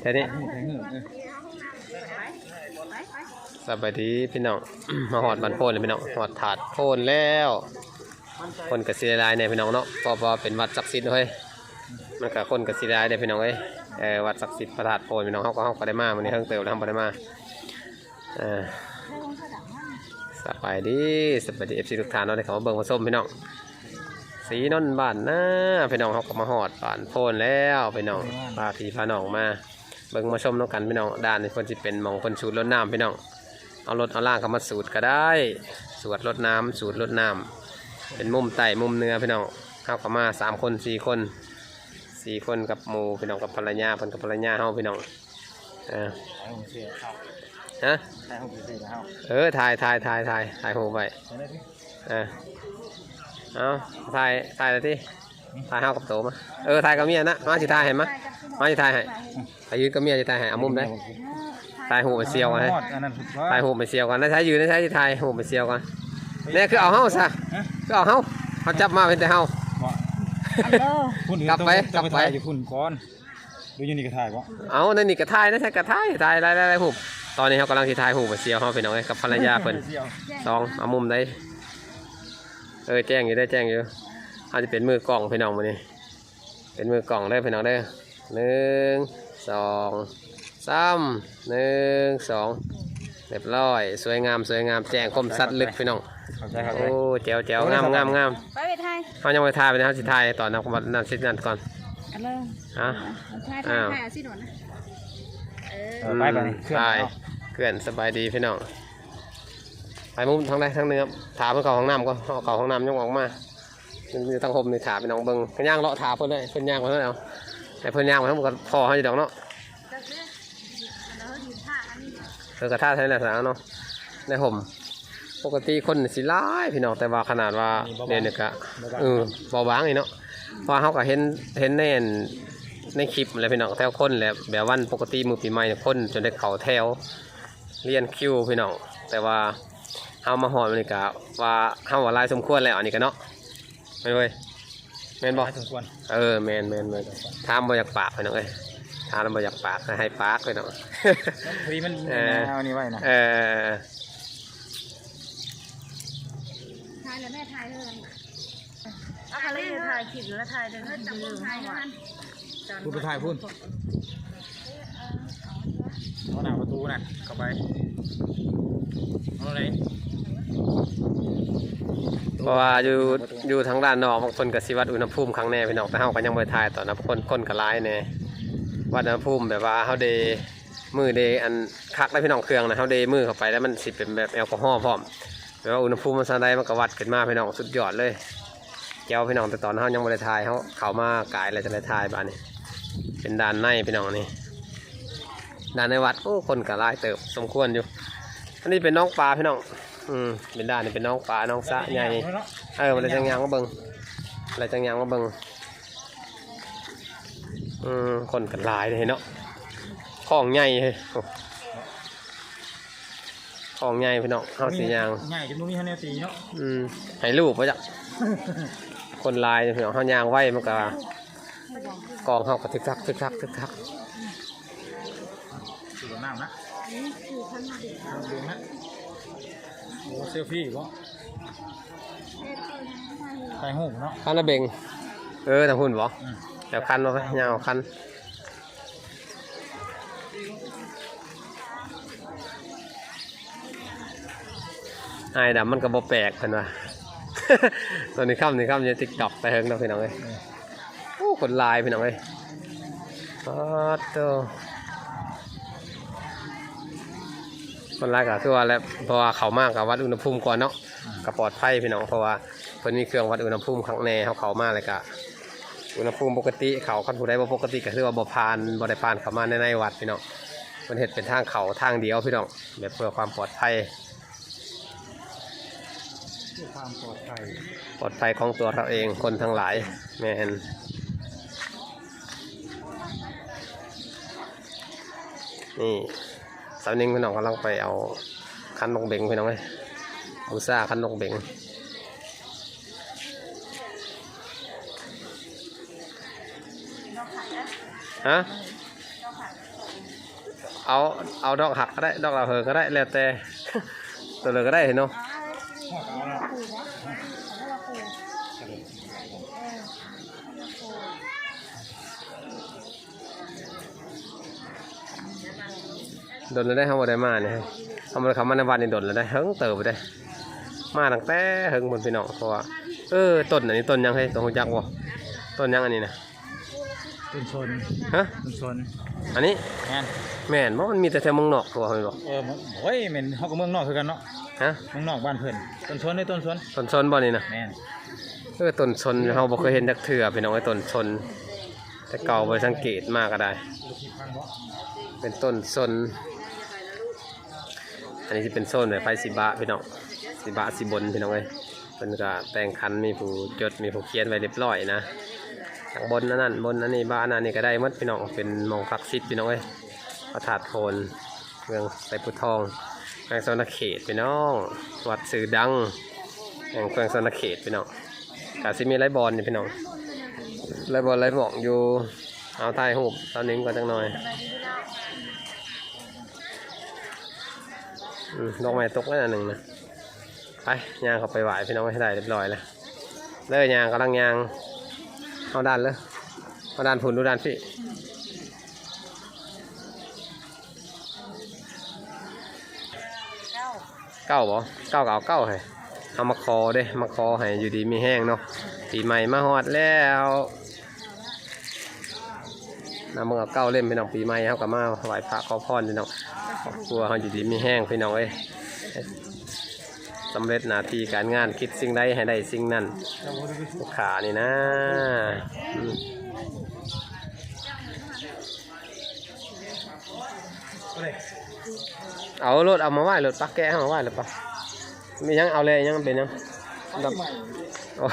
แค่นี้สบายดีพี่น้อง มาหอดบันโพนเลยพี่น้องหอดถาดโพนแล้วคนกับศิลายเนี่ยพี่น้องเนาะพอพอเป็นวัดศักดิ์สิทธิ์เฮ้ยมันกับคนกับศิลายเนี่ยพี่น้องเอ้ยเอวัดศักดิ์สิทธิ์พระธาตุโพนพี่น้องเขาก็เขาก็ได้มาวันนี้เพิ่งเติมแล้วเขาได้มาเออสบายดีสบายดีเอฟซีทุกท่านเนาะที่เขามาเบิ่งมาส้มพี่น้อง สีนนท์บ้านนะพี่น้องเขาก็มาหอดบ้านโพนแล้วพี่น้องพาพี่พาน้องมาเบิ่งมาชมน้องกันพี่น้องด้านนี้เพิ่นสิเป็นหมองเพิ่นสูตรรดน้ำพี่น้องเอารถเอาล่างเข้ามาสูตรก็ได้สูตรรดน้ำสูตรรดน้ำเป็นมุมไต่มุมเนื้อพี่น้องเข้าเข้ามาสามคนสี่คนสี่คนกับหมู่พี่น้องกับภรรยาเพิ่นกับภรรยาเฮาพี่น้องเออใช้หัวเสียเข้าฮะใช้หัวเสียเข้าเออถ่ายถ่ายถ่ายถ่ายถ่ายหูไปใช้ได้พี่เออ เอาถ่ายถ่ายเลยที่ถ่ายเฮากับโตมาเออถ่ายกับเมียนะมาสิถ่ายให้มามาสิถ่ายให้ถ่ายยืนกับเมียสิถ่ายให้เอามุมได้ถ่ายหูไปเซียวกันให้ฮอดอันนั้นสุดว่าถ่ายหูไปเซียวกันนะใช้ยืนนะใช้ถ่ายหูไปเซียวกันเนี่ยคือเอาเฮาซะคือเอาเฮาเขาจับมาเป็นแต่เฮาคุณกลับไปกลับกลับไปไปถ่ายอยู่คุณก่อนดูอยูนี่ก็ถ่ายบ่เอานั่นนี่กระถ่ายนะใช่กระถ่ายถ่ายอะไรอะไรหูตอนนี้เขากำลังที่ถ่ายหูไปเซียวเฮาไปน้องเอ้ยกับภรรยาเพิ่นเดียวสองเอามุมได้ เออแจ้งอยู่ได้แจ้งอยู่เขาจะเป็นมือกล่องพี่น้องมานี่เป็นมือกล่องได้อพี่น้องได้อหนึ่งสองสามหนึ่งสองเรียบร้อยสวยงามสวยงามแจ้งคมสัตว์ลึกพี่น้องเข้าใจครับโอ้แจ๋วแจ๋วงามงามงามไปไปไทยเขายังไม่ทายไปนะเขาสิทายตอนนักบัตรนั่นสินั่นก่อนอันเริ่มฮะไทยไทอ้ายวไทยเอาสิหนวดนะเออเออไปไปนี่เครื่องทายเอาเกลื่อนสบายดีพี่น้อง ไปมุมทางใดทางหนึงครับถามเพื่อเขาห้องน้ำก็เอาเขาห้องน้ำยังออกมาอยู่างห่มในถามพี่น้องเบิ้งเพิ่นย่างเลาะถาเพิ่นเลยเพิ่นย่างมาเท่าไหร่เอาแต่เพิ่นย่างมาทั้งหมดก็พอให้ดอกเนาะจักเด้อแล้วยืนท่าอันนี้เธอกระท่าใช้แหละสาวเนาะในห่มปกติคนสิร้ายพี่น้องแต่ว่าขนาดว่าเดี๋ยวนี้ก็เออเบาบางนี่เนาะเพราเขาก็เห็นเห็นในอันในคลิปอะไรพี่น้องแถวคนแหละแบบวันปกติมือปีใหม่คนจนได้เข่าแถวเรียนคิวพี่น้องแต่ว่า เฮามาหอดมันนี่ก็ว่าเฮาว่าหลายสมควรแล้วอันนี้ก็เนาะแม่นเว้ยแม่นบ่ไปสมควรเออแม่นแม่นแม่นถามบ่อยากปากพี่น้องเอ้ยถามแล้วบ่อยากปากให้ปากพี่น้องพอดีมันเออ เอาอันนี้ไว้นะเออไทยแล้วแม่ไทยเลยเอาไปเลยถ่ายคลิปแล้วถ่ายเดินจับคนไทยนั่นพูดไปถ่ายพูดเอาหน้าประตูน่ะเข้าไปเอาอะไร เพราะว่าอยู่อยู่ทางด้านนอกบางคนก็สิวัดอุณหภูมิครั้งแน่พี่น้องแต่เฮาก็ยังบ่ได้ทายตอนนั้นคนคนก็หลายแน่วัดอุณหภูมิแบบว่าเฮาเดมือเดอันคักได้พี่น้องเครื่องนะเฮาเดมือเข้าไปแล้วมันสิเป็นแบบแอลกอฮอล์พร้อมแบบว่าอุณหภูมิมันสั่นใดมันก็วัดขึ้นมาพี่น้องสุดยอดเลยแก้วพี่น้องแต่ตอนเฮายังบ่ได้ทายเฮาเข้ามากายแล้วจะได้ทายบ้าดนี้ เป็นด้านในพี่น้องนี่ด้านในวัดโอ้คนก็หลายเติบสมควรอยู่อันนี้เป็นน้องปลาพี่น้อง อืมเป็นด้านนี้เป็นน้องปลาน้องสะใหญ่เออมันเลยจังยางมาเบิงอะไรจังยางมาเบิงอืมคนกันหลายเลยเนาะของใหญ่เลยโอ้ของใหญ่พี่น้องเฮาสียางง่ายจนมุ้งมีฮันเนตีเนาะอืมให้รูปปะจ๊ะคนหลายพี่น้องเฮายางไว้มันก็กองเฮาก็ทึกทักทึกทักทึกทักสูบน้ำนะเดือดนะ โอ้เซลฟี่บ่ถ่ายหูปเนาะคันละเบงเออทางหุ่นบ่อืมเดี๋ยวคันมาไปยาวคันไอ้ดำมันก็บ่แปลกเพิ่นว่าตอนนี้ค่ำนี่ค่ำจะติ๊กตอกแต่เฮิงเนาะพี่น้องเอ้ยโอ้คนลายพี่น้องเอ้ยปาดโต คนลายก็คือว่าแล้วเพราะว่าเขามากกับวัดอุณหภูมิก่อนเนาะก็ปลอดภัยพี่น้องเพราะว่าเพิ่นมีเครื่องวัดอุณหภูมิข้างในเขาเขามากเลยก็อุณหภูมิปกติเขาคันผู้ใดบ่ปกติก็คือว่าบ่ผ่านบ่ได้ผ่านเข้ามาในในวัดพี่น้องมันเฮ็ดเป็นทางเขาทางเดียวพี่น้องแบบเพื่อความปลอดภัยเพื่อความปลอดภัยปลอดภัยของตัวเราเองคนทั้งหลายแมนนี่ สาวนิ่งพี่น้องกำลังไปเอาคันนกเบงพี่น้องเลยบูซ่าคันนกเบงฮะเอาเอาดอกหักก็ได้ดอกเราวเหินก็ได้แล้วแต่ตัวเลยก็ได้เห็นเนาะ อ๋อขู่วะเอาละขู่เออขู่ โดนแล้วได้เขาบ่ได้มาเนี่ยเขามาเขามาในวันนี้โดนแล้วได้เฮิงเติบไปได้ มาตั้งแต่เฮิงบนพี่น้องเพราะว่าเออต้นอันนี้ต้นยังให้ตัวหูจักบ่ต้นยังอันนี้นะต้นชนฮะต้นชนอันนี้แม่นแม่นบ่มันมีแต่แถวเมืองนอกตัวเขาบอกเออโอ้ยเหม็นเฮากับเมืองนอกคือกันเนาะฮะเมืองนอกบ้านเพิ่อนต้นชนนี่ต้นชนต้นชนบ่นี่นะแม่นเออต้นชนเราบ่เคยเห็นจักเทื่อพี่น้องไอ้ต้นชนแต่เก่าไปสังเกตมากก็ได้ เป็นต้นชน อันนี้เป็นโซนแบบไฟสิบะพี่น้องสิบะสิบนพี่น้องเอ้ยเป็นก็แต่งคันมีผู้จดมีผู้เขียนไว้เรียบร้อยนะข้างบนนั่นนั่นบนอันนี้บ้านอันนี้ก็ได้หมดพี่น้องเป็นมองศักดิ์สิทธิ์พี่น้องเอ้ยพระธาตุโพนเมืองไสปุทองแขวงสนเขตพี่น้อง วัดสื่อดังแห่งแขวงสนเขตพี่น้องกาซิมีไรบอลนี่พี่น้องไรบอลไรหมองอยู่เอาถ่ายรูปตอนนี้ก่อนจังหน่อย อืม ดอกไม้ตกแล้วอันหนึ่งนะไปยางเขาไปไหวพี่น้องให้ได้เรียบร้อยแล้วเลยยางกำลังยางเอาด้านเลยเอาด้านผุนดูด้านพี่เก้าบ่เก้าเก้าเก้าให้เอามาคอเด้มาคอให้อยู่ดีมีแห้งเนาะปีใหม่มาฮอดแล้วนำมึงเอาเก้าเล่มพี่น้องปีใหม่เขากับมาไหวพระขอพรพี่น้อง ครอบครัวเขาอยู่ดีมีแห้งพี่น้องเอ้ยสำเร็จหน้าที่การงานคิดสิ่งใดให้ได้สิ่งนั้นลูกขานี่นะอืมเอารถเอามาไหว้รถปักแกะเอามาไหว้รถปะมียังเอาเลยยังเป็นยังดับโอ้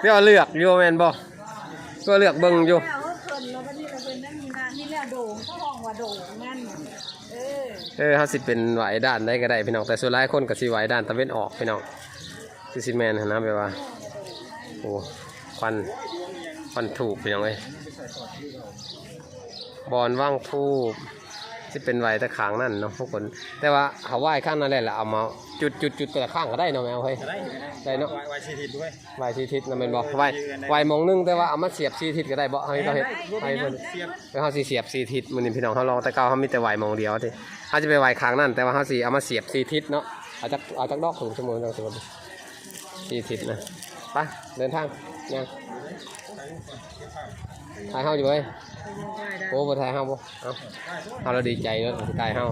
เรียกว่าเลือกอยู่แมนบ่ก็เลือกเบิ่งอยู่ โดงนั่นเออเออเขาสิเป็นไหวด้านได้ก็ได้พี่น้องแต่ส่วนหลายคนก็สิไหวด้านตะเวนออกพี่น้องคือซีแมนนะแปลว่าโอ้ควันควันถูกพี่น้องเอ้ยบอลว่างทูบ ที่เป็นไหวแตะขางนั่นเนาะทุกคน แต่ว่าเขาไหวข้างนั่นแหละแล้วเอามาจุดจุดจุดแต่ละข้างก็ได้เนาะแมวเฮ้ยจะได้ได้เนาะไว้ไว้ชีทิศด้วยไหวทีทิศนะแมันบอกไหวไหวมองหนึงแต่ว่าเอามาเสียบสีทิศก็ได้บ่เฮ้ยเราเห็นไปเพิ่น เสียบไปเขาสีเสียบสีทิศมันนี่พี่น้องเขาลองแต่เก่าเขามีแต่ไหวมองเดียวที่เขาจะไปไหวข้างนั่นแต่ว่าเขาสีเอามาเสียบสีทิศเนาะเอาจากเอาจากดอกถึงชั่วโมงจังสิบสีทิศนะไปเดินทางยัง ถ่ายเฮาอยู่เว้ยโอ้บ่ถ่ายเฮาบ่เอาเอาเราดีใจแล้วสิถ่ายเฮา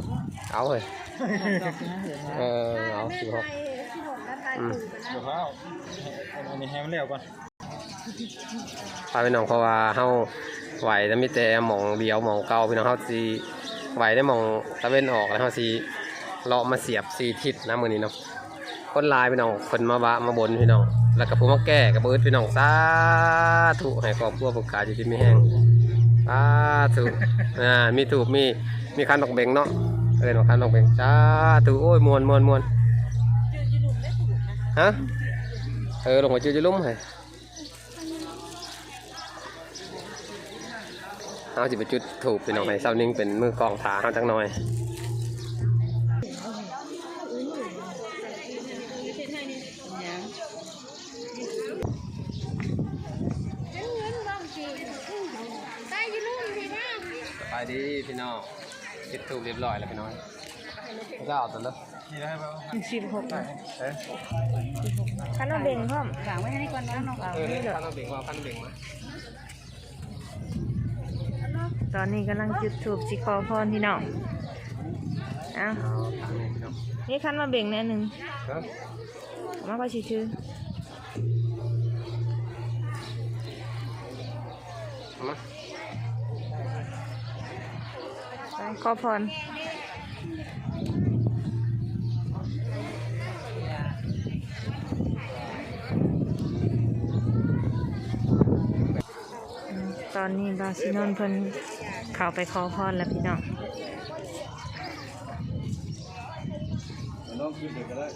เอาเลยเออเอาสิหกที่ผมก็ตายตู่ไปแล้วเดี๋ยวเขาเอาอันนี้ให้มันเร็วก่อนพาพี่น้องเพราะว่าเฮาไหวแต่มีแต่หมองเดียวหมองเก่าพี่น้องเฮาสิไหวได้หมองตะเวนออกแล้วเฮาสิเลาะมาเสียบสีทิศนะมื้อนี้เนาะคนหลายพี่น้องคนมาบะมาบนพี่น้อง แล้วก็ผู้มาแก้กับเบิดพี่น้องสาธุให้ครอบครัวประกาอยู่ที่มีแห้งสาธุอ่ามีถูกมีมีคันดอกเบงเนาะเอิ้นว่าคันดอกเบงสาธุโอ้ยมวนมวนมวนฮะเออลงมาจื้อจะลุ่มให้เอาสิไปจุดถูกเป็นออกไปเสานิ่งเป็นมือกองถาเขาจังหน่อย ได้ยินลูกสินะ ไป ดีพี่น้องจุดถูกเรียบร้อยแล้วพี่น้องก็เอาตัวเนาะนี่ได้ป่ะสิบหกเอ้ยขันเอาเบ่งพ่อมฝากไว้ให้ก่อนนะน้องเอาเออนี่นี่เด้อขั้นเอาเบ่งมาขั้นเบ่งมาตอนนี้กำลังจุดถูกสิขอพรพี่น้องเอ้าเอาทางนี้พี่น้องนี่ขันมาเบ่งแน่หนึ่งเนาะเอามาไปชื่อเอามา ขอพรตอนนี้บาซิโนนเพิ่นเข้าไปขอพรแล้วพี่น้องน้องกินเด็กก็ได้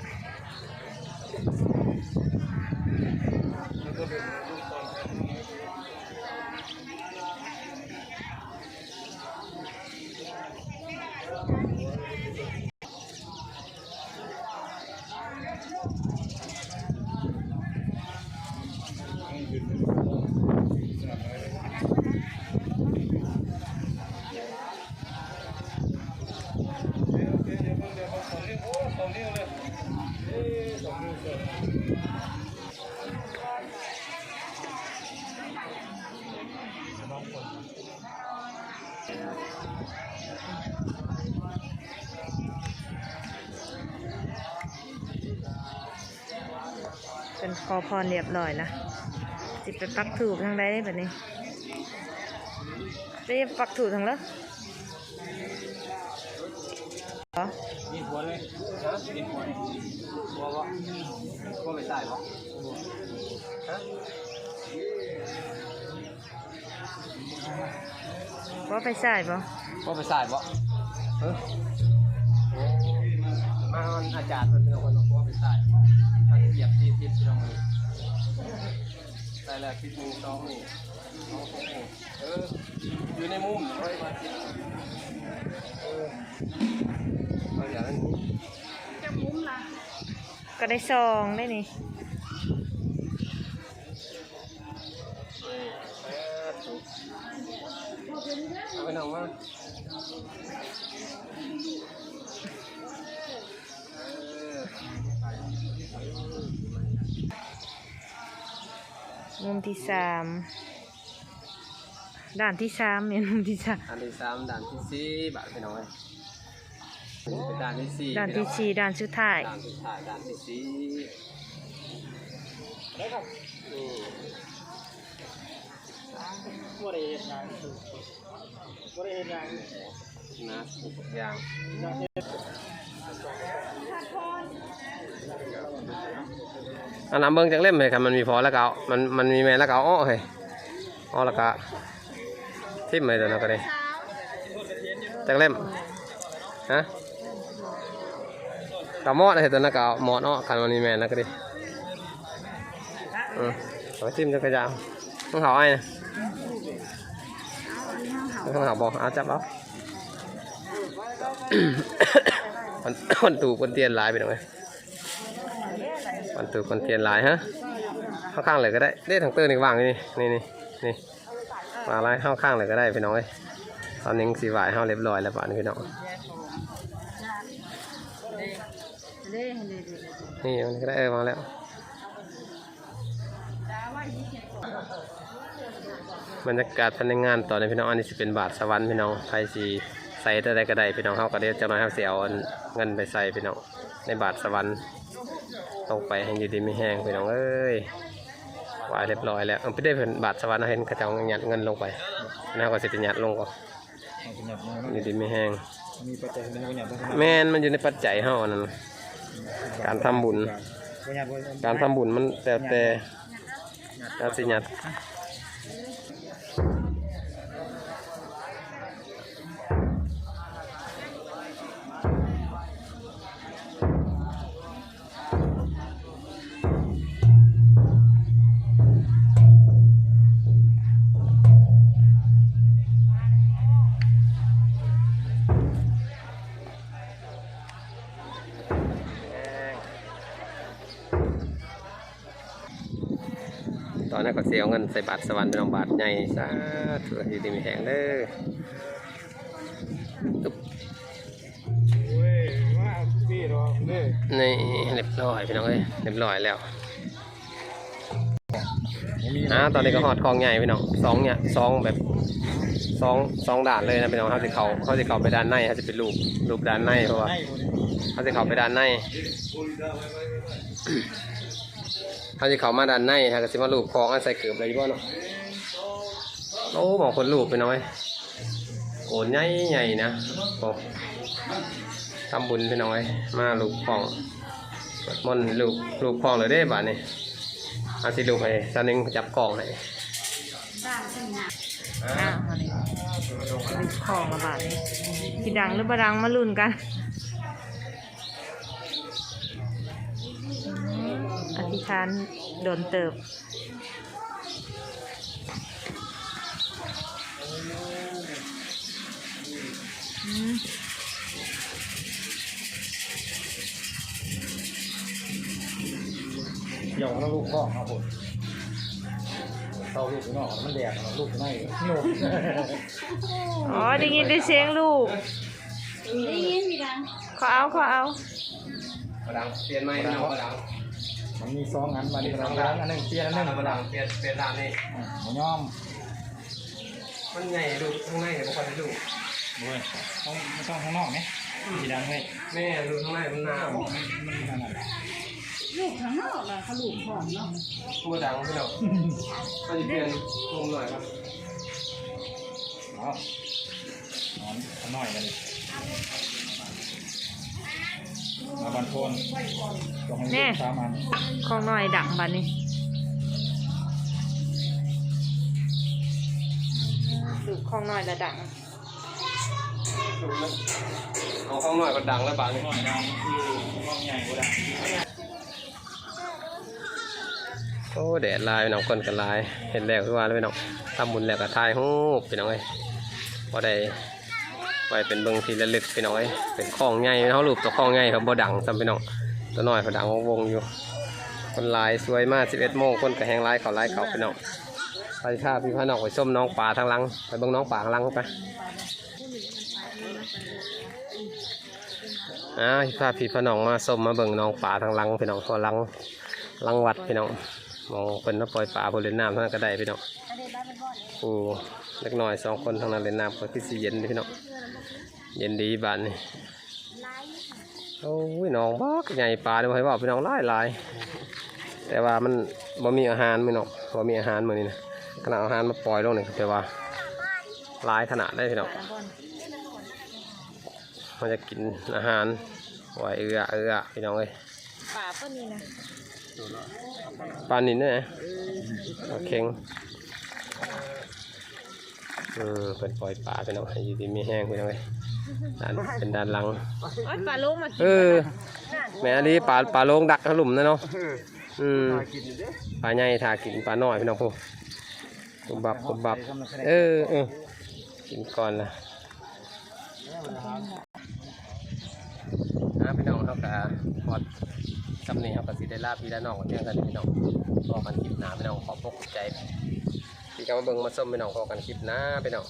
เป็นขอพรเรียบร้อยนะสิไปปักถูกทางใดได้แบบนี้ไปปักถูกทางแล้วเหรอมีหัวเลยฮะมีหัวหัววะหัวไม่ใส่ปะฮะว่าไปใส่ปะหัวไม่ใส่ปะเออมาอาจารย์มันเป็นคนบอกว่าไม่ใส่มัน เหยียบที่ทิศที่ตรงนี้ใส่แล้วทิศนี้สองนี่สองสองนี่เอออยู่ในมุมเฮ้ยมาทิศเออเอาอย่างนั้นจะมุมละก็ได้ซองได้นี่เอาไปหนังมา มุมที่สามด่านที่สามเนี่ยมุมที่สามอันที่สามด่านที่สี่บาทไปหน่อยนี่เป็นด่านที่สี่ด่านที่สี่ด่านสุดท้ายด่านสุดท้ายด่านที่สี่นี่บ่ได้เฮ็ดงานบ่ได้เฮ็ดงานนะทุกอย่าง อันน้ำเบิ้งจังเล่มเลยครับมันมีพอแล้วก็เอามันมันมีแม่แล้วก็เอาอ้อเลยอ้อแล้วก็ทิ่มเลยตัวนั้นก็ได้จังเล่มฮะกับหมอดเลยตัวนั้นก็เอาหมอดอ้อคันมันมีแม่แล้วก็ดีอืมเอาไปทิ่มจักระยานต้องเขาไอ้นะต้องเขาบอกเอาจับเอาวันวันตูคนเตียนหลายไปหน่อย วันตูคนเตียนหลายฮะข้าข้างเลยก็ได้เด้ทางเตอร์นี่วางนี่นี่นี่นี่วางไรข้าข้างเลยก็ได้พี่น้องเอ้ยตอนนี้สีหวายข้าเรียบร้อยแล้วป่านพี่น้องนี่มันก็ได้เออมาแล้วบรรยากาศภายในงานต่อนนี้พี่น้องอันนี้จะเป็นบาทสวรรค์พี่น้องใครสีใส่ได้ก็ได้พี่น้องเขาก็เดี๋ยวจะมาเอาเสียเอาเงินไปใส่พี่น้องในบาทสวรรค์ ลงไปให้อยู่ดีไม่แห้งพี่น้องเอ้ยวายเรียบร้อยแล้วเออไปได้เป็นบาทสวรรค์เห็นกระเจ้าหยัดเงินลงไปน่าก็จะเป็นหยัดลงก็เอนอยู่ดีไม่แห้งมีปัจจัยหงก็เนี่ยต้องแม่นมันอยู่ในปัจจัยเฮานั่นการทำบุญกบ่การทำบุญมันแต่แต่การสิหยัด ตอนนั้นก็เสียเอาเงินใส่บาทสวรรค์เป็นองบาทใหญ่ซะถืออยู่ดีมีแหงเด้อตุ๊บโอ้ยว่าพี่ดอกเด้อนี่เรียบร้อยพี่น้องเอ้ยเรียบร้อยแล้วบ่มีอ่าตอนนี้ก็หอดคลองใหญ่พี่น้องสองเนี่ยสองแบบสองสองด่านเลยนะพี่น้องเขาจะเขาเขาจะเขาไปด้านในเขาจะเป็นลูกลูกด้านในเพราะว่าเขาจะเขาไปด้านใน เขาจะเขามาด้านในฮะก็จะมาลูกคลองอันใส่เกือบอะไรอยู่บ้างเนาะโอ้บอกคนลูกไปน้อยโกนใหญ่ใหญ่นะโอ้ทำบุญไปน้อย มาลูกคลองสวดมนลูกลูกคลองเลยได้บ้านนี่อาสิลูกให้ซานึงจับกล่องให้อ้าวอันนี้เป็นของมาบาทนี้สิดังหรือบ่ดังมาลุ้นกันอืม อธิษฐานโดนเติบอืมเดี๋ยวเราลูกพ่อครับผมเตาลูกอยู่นอกมันแดดเนาะลูกอยู่ในโยกอ๋อได้ยินได้เสียงลูก ได้ยินพี่ดังขอเอาขอเอากระดังเปลี่ยนไม้พี่น้องกระดัง มันมีสองอันมาดิกระดังอันหนึงเปลี่ยนอันหนึงกระดังเปลี่ยนเปลี่ยนด้านนี้อ่าหมูย่อม มันใหญ่ดูข้างในเนี่ยบางคนได้ดูเว้ยต้องไม่ต้องข้างนอกไหมสีดังเลยแม่ดูข้างในมันหนาวมันมันขนาดลูกข้างนอกอะเขาลูกของเนาะตัวดังพี่น้องก็จะเปลี่ยนมุมหน่อยครับเอานอนข้างนอกกันเลย มาบันโทนต้องให้ลูกสามอันของหน่อยดังบัดนี้ลูกของหน่อยละดังดูนะเอาข้างหน่อยก็ดังแล้วบางข้านี่งนอกดังข้างใหญ่ก็ดังโอ้แดดลายพี่น้องคนกันลาย เห็นแล้วคือว่าแล้วพี่น้องทำบุญแล้วก็ถ่ายรูปพี่น้องเอ้ยพอได้ ไว้เป็นเบิ่งทีละลึกพี่น้อย เป็นคลองใหญ่เขารูปตัวคลองใหญ่ครับบ่ดังซ้ำพี่น้องตัวน้อยเขาดังวงอยู่ คนลายสวยมาก11โมงคนก็แหงลายเขาลายเขาพี่น้องไปพาพี่พาน้องไปส้มน้องป่าทางลังไปเบิ่งน้องป่าทางลังไปอ่าพี่พาพี่พาน้องมาส้มมาเบิ่งน้องป่าทางลังพี่น้องพอลังลังวัดพี่น้อง มองเป็นน้ำปล่อยป่าบนเล่นน้ำเท่านั้นก็ได้พี่น้องโอ้เล็กน้อยสองคนทางนั้นเล่นน้ำก็คือสิเย็นพี่น้องเย็นดีบ้านนี่โอ้ยน้องบักใหญ่ป่าเดี๋ยวให้ว่าพี่น้องหลายหลายแต่ว่ามันบ่มีอาหารไม่น้อกบ่มีอาหารเหมือนี้นะขนาดอาหารมาปล่อยลงนี่แต่ว่าหลายขนาดได้พี่น้องมันจะกินอาหารไว้เอื้อเอื้อพี่น้องเอ้ยป่าเพิ่นนี่นะ ปลานินเนี่ยโอเคงอืมเป็นปล่อยปลาพี่น้องให้อยู่ดีมีแห้งพี่น้องเอ้ยด้านเป็นด้านหลังโอ้ยปลาลูกมากิเออแม่อันนี้ปลาปลาโลงดักขลุ่มนะเนาะอืมปลาใหญ่ทากินปลาน้อยพี่น้องพูกุบบับกุบบับ เออเออกินก่อนละอ่าพี่น้องเขากะพอด สำเนียงเขากสิได้ลาพี่และน้องกันเพียงกันพี่น้องพอกันคลิปหน้าพี่น้องขอพกใจพี่กำมาเบิ่งมาส้มพี่น้องพอกันคลิปหน้าพี่น้อง